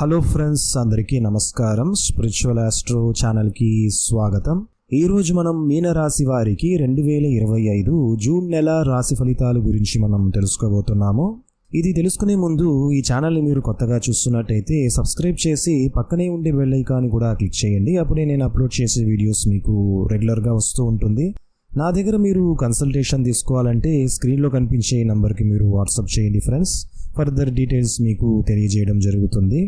Hello friends అందరికీ నమస్కారం. Spiritual astro ఛానల్కి స్వాగతం. ఈ రోజు మనం మీనరాశి వారికి రెండు వేల ఇరవై ఐదు జూన్ నెల రాశి ఫలితాల గురించి మనం తెలుసుకోబోతున్నాము. ఇది తెలుసుకునే ముందు ఈ ఛానల్ని మీరు కొత్తగా చూస్తున్నట్టయితే సబ్స్క్రైబ్ చేసి పక్కనే ఉండే బెల్ ఐకాన్ని కూడా క్లిక్ చేయండి. అప్పుడే నేను అప్లోడ్ చేసే వీడియోస్ మీకు రెగ్యులర్గా వస్తూ ఉంటుంది. నా దగ్గర మీరు కన్సల్టేషన్ తీసుకోవాలంటే స్క్రీన్లో కనిపించే నంబర్కి మీరు వాట్సాప్ చేయండి ఫ్రెండ్స్. ఫర్దర్ డీటెయిల్స్ మీకు తెలియజేయడం జరుగుతుంది.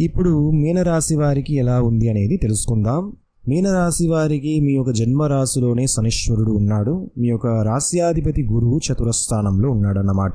ఇప్పుడు మీనరాశి వారికి ఎలా ఉంది అనేది తెలుసుకుందాం. మీనరాశి వారికి మీ యొక్క జన్మరాశిలోనే శనీశ్వరుడు ఉన్నాడు. మీ యొక్క రాశ్యాధిపతి గురువు చతురస్థానంలో ఉన్నాడన్నమాట.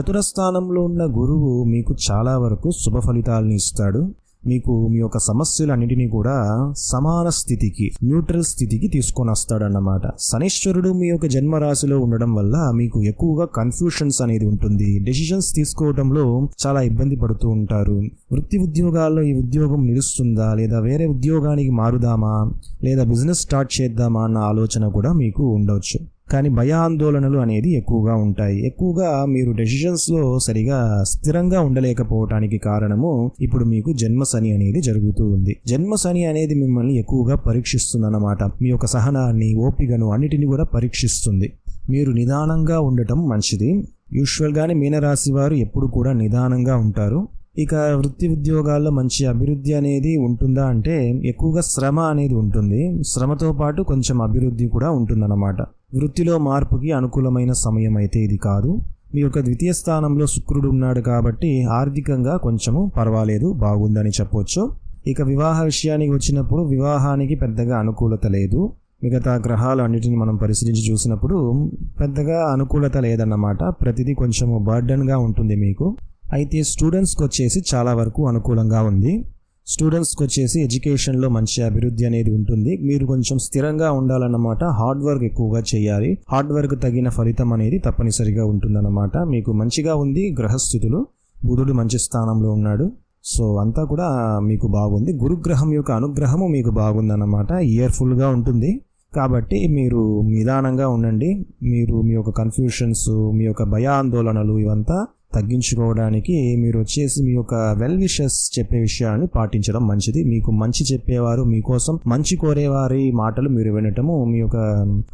చతురస్థానంలో ఉన్న గురువు మీకు చాలా వరకు శుభ ఫలితాలను ఇస్తాడు. మీకు మీ యొక్క సమస్యలన్నిటినీ కూడా సమాన స్థితికి న్యూట్రల్ స్థితికి తీసుకొని వస్తాడన్నమాట. శనీశ్వరుడు మీ యొక్క జన్మరాశిలో ఉండడం వల్ల మీకు ఎక్కువగా కన్ఫ్యూషన్స్ అనేది ఉంటుంది. డెసిషన్స్ తీసుకోవడంలో చాలా ఇబ్బంది పడుతూ ఉంటారు. వృత్తి ఉద్యోగాల్లో ఈ ఉద్యోగం నిలుస్తుందా? లేదా వేరే ఉద్యోగానికి మారుదామా? లేదా బిజినెస్ స్టార్ట్ చేద్దామా? అన్న ఆలోచన కూడా మీకు ఉండవచ్చు కానీ భయాందోళనలు అనేది ఎక్కువగా ఉంటాయి. ఎక్కువగా మీరు డెసిషన్స్లో సరిగా స్థిరంగా ఉండలేకపోవటానికి కారణము ఇప్పుడు మీకు జన్మ శని అనేది జరుగుతూ ఉంది. జన్మ శని అనేది మిమ్మల్ని ఎక్కువగా పరీక్షిస్తుందన్నమాట. మీ యొక్క సహనాన్ని ఓపికను అన్నిటిని కూడా పరీక్షిస్తుంది. మీరు నిదానంగా ఉండటం మంచిది. యూజువల్గానే మీనరాశి వారు ఎప్పుడు కూడా నిదానంగా ఉంటారు. ఇక వృత్తి ఉద్యోగాల్లో మంచి అభివృద్ధి అనేది ఉంటుందా అంటే ఎక్కువగా శ్రమ అనేది ఉంటుంది. శ్రమతో పాటు కొంచెం అభివృద్ధి కూడా ఉంటుందన్నమాట. వృత్తిలో మార్పుకి అనుకూలమైన సమయం అయితే ఇది కాదు. మీ యొక్క ద్వితీయ స్థానంలో శుక్రుడు ఉన్నాడు కాబట్టి ఆర్థికంగా కొంచెము పర్వాలేదు బాగుందని చెప్పొచ్చు. ఇక వివాహ విషయానికి వచ్చినప్పుడు వివాహానికి పెద్దగా అనుకూలత లేదు. మిగతా గ్రహాలు అన్నిటిని మనం పరిశీలించి చూసినప్పుడు పెద్దగా అనుకూలత లేదన్నమాట. ప్రతిదీ కొంచెము బర్డన్గా ఉంటుంది మీకు. అయితే స్టూడెంట్స్కి వచ్చేసి చాలా వరకు అనుకూలంగా ఉంది. స్టూడెంట్స్కి వచ్చేసి ఎడ్యుకేషన్లో మంచి అభివృద్ధి అనేది ఉంటుంది. మీరు కొంచెం స్థిరంగా ఉండాలన్నమాట. హార్డ్ వర్క్ ఎక్కువగా చేయాలి. హార్డ్ వర్క్ తగిన ఫలితం అనేది తప్పనిసరిగా ఉంటుందన్నమాట. మీకు మంచిగా ఉంది గ్రహస్థితులు. బుధుడు మంచి స్థానంలో ఉన్నాడు. సో అంతా కూడా మీకు బాగుంది. గురుగ్రహం యొక్క అనుగ్రహము మీకు బాగుందన్నమాట. ఇయర్ఫుల్గా ఉంటుంది. కాబట్టి మీరు నిదానంగా ఉండండి. మీరు మీ యొక్క కన్ఫ్యూషన్స్ మీ యొక్క భయాందోళనలు ఇవంతా తగ్గించుకోవడానికి మీరు వచ్చేసి మీ యొక్క వెల్ విషెస్ చెప్పే విషయాన్ని పాటించడం మంచిది. మీకు మంచి చెప్పేవారు మీకోసం మంచి కోరేవారి మాటలు మీరు వినటము మీ యొక్క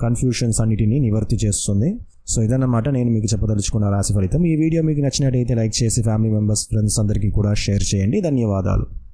కన్ఫ్యూషన్స్ అన్నిటిని నివర్తి చేస్తుంది. సో ఇదన్నమాట నేను మీకు చెప్పదలుచుకున్న రాశి ఫలితం. ఈ వీడియో మీకు నచ్చినట్టయితే లైక్ చేసి ఫ్యామిలీ మెంబర్స్ ఫ్రెండ్స్ అందరికీ కూడా షేర్ చేయండి. ధన్యవాదాలు.